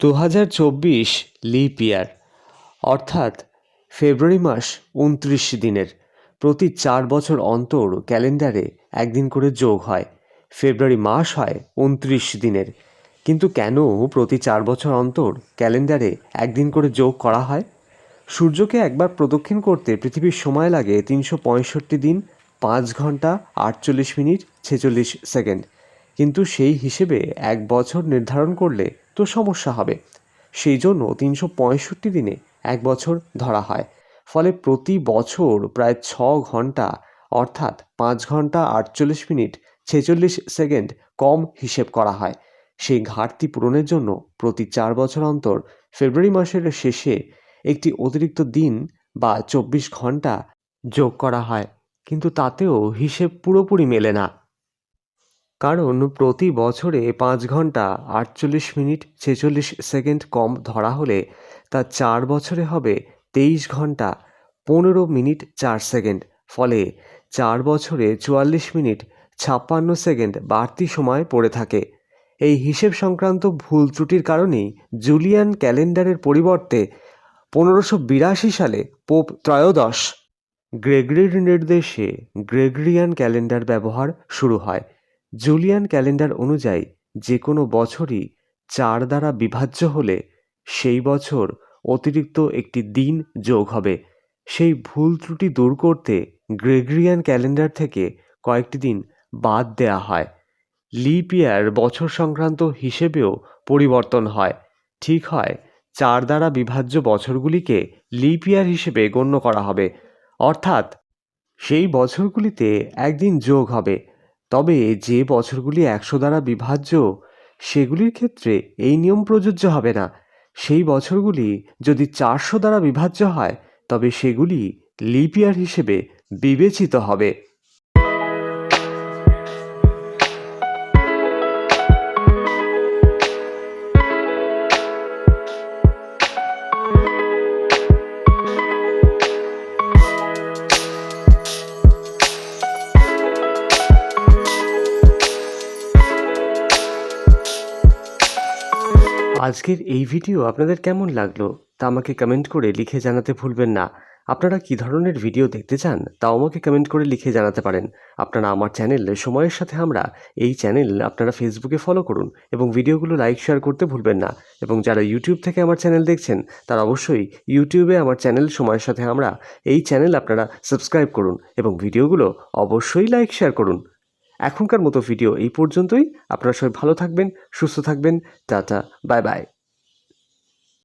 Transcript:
দু হাজার চব্বিশ লিপ ইয়ার অর্থাৎ ফেব্রুয়ারি মাস উনত্রিশ দিনের। প্রতি চার বছর অন্তর ক্যালেন্ডারে একদিন করে যোগ হয়। ফেব্রুয়ারি মাস হয় উনত্রিশ দিনের। কিন্তু কেন প্রতি চার বছর অন্তর ক্যালেন্ডারে একদিন করে যোগ করা হয়? সূর্যকে একবার প্রদক্ষিণ করতে পৃথিবীর সময় লাগে তিনশো পঁয়ষট্টি দিন, পাঁচ ঘণ্টা আটচল্লিশ মিনিট ছেচল্লিশ সেকেন্ড। কিন্তু সেই হিসেবে এক বছর নির্ধারণ করলে তো সমস্যা হবে। সেই জন্য তিনশো পঁয়ষট্টি দিনে এক বছর ধরা হয়। ফলে প্রতি বছর প্রায় ছ ঘণ্টা, অর্থাৎ পাঁচ ঘণ্টা আটচল্লিশ মিনিট ছেচল্লিশ সেকেন্ড কম হিসেব করা হয়। সেই ঘাটতি পূরণের জন্য প্রতি চার বছর অন্তর ফেব্রুয়ারি মাসের শেষে একটি অতিরিক্ত দিন বা চব্বিশ ঘণ্টা যোগ করা হয়। কিন্তু তাতেও হিসেব পুরোপুরি মেলে না। কারণ প্রতি বছরে পাঁচ ঘণ্টা আটচল্লিশ মিনিট ছেচল্লিশ সেকেন্ড কম ধরা হলে তা চার বছরে হবে তেইশ ঘণ্টা পনেরো মিনিট চার সেকেন্ড। ফলে চার বছরে চুয়াল্লিশ মিনিট ছাপ্পান্ন সেকেন্ড বাড়তি সময় পড়ে থাকে। এই হিসেব সংক্রান্ত ভুল ত্রুটির কারণেই জুলিয়ান ক্যালেন্ডারের পরিবর্তে পনেরোশো বিরাশি সালে পোপ ত্রয়োদশ। গ্রেগরির নির্দেশে গ্রেগরিয়ান ক্যালেন্ডার ব্যবহার শুরু হয়। জুলিয়ান ক্যালেন্ডার অনুযায়ী যে কোনো বছরই চার দ্বারা বিভাজ্য হলে সেই বছর অতিরিক্ত একটি দিন যোগ হবে। সেই ভুল ত্রুটি দূর করতে গ্রেগরিয়ান ক্যালেন্ডার থেকে কয়েকটি দিন বাদ দেয়া হয়। লিপ ইয়ার বছর সংক্রান্ত হিসেবেও পরিবর্তন হয়। ঠিক হয়, চার দ্বারা বিভাজ্য বছরগুলিকে লিপ ইয়ার হিসেবে গণ্য করা হবে। অর্থাৎ সেই বছরগুলিতে একদিন যোগ হবে। তবে যে বছরগুলি একশো দ্বারা বিভাজ্য, সেগুলির ক্ষেত্রে এই নিয়ম প্রযোজ্য হবে না। সেই বছরগুলি যদি চারশো দ্বারা বিভাজ্য হয়, তবে সেগুলি লিপিয়ার হিসেবে বিবেচিত হবে। আজকের এই ভিডিও আপনাদের কেমন লাগল তা আমাকে কমেন্ট করে লিখে জানাতে ভুলবেন না। আপনারা কী ধরনের ভিডিও দেখতে চান তাও আমাকে কমেন্ট করে লিখে জানাতে পারেন। আপনারা আমার চ্যানেল সময়ের সাথে আমরা এই চ্যানেল আপনারা ফেসবুকে ফলো করুন এবং ভিডিওগুলো লাইক শেয়ার করতে ভুলবেন না। এবং যারা ইউটিউব থেকে আমার চ্যানেল দেখছেন, তারা অবশ্যই ইউটিউবে আমার চ্যানেল সময়ের সাথে আমরা এই চ্যানেল আপনারা সাবস্ক্রাইব করুন এবং ভিডিওগুলো অবশ্যই লাইক শেয়ার করুন। এখনকার মতো ভিডিও এই পর্যন্তই। আপনারা সবাই ভালো থাকবেন সুস্থ থাকবেন। Tata bye bye.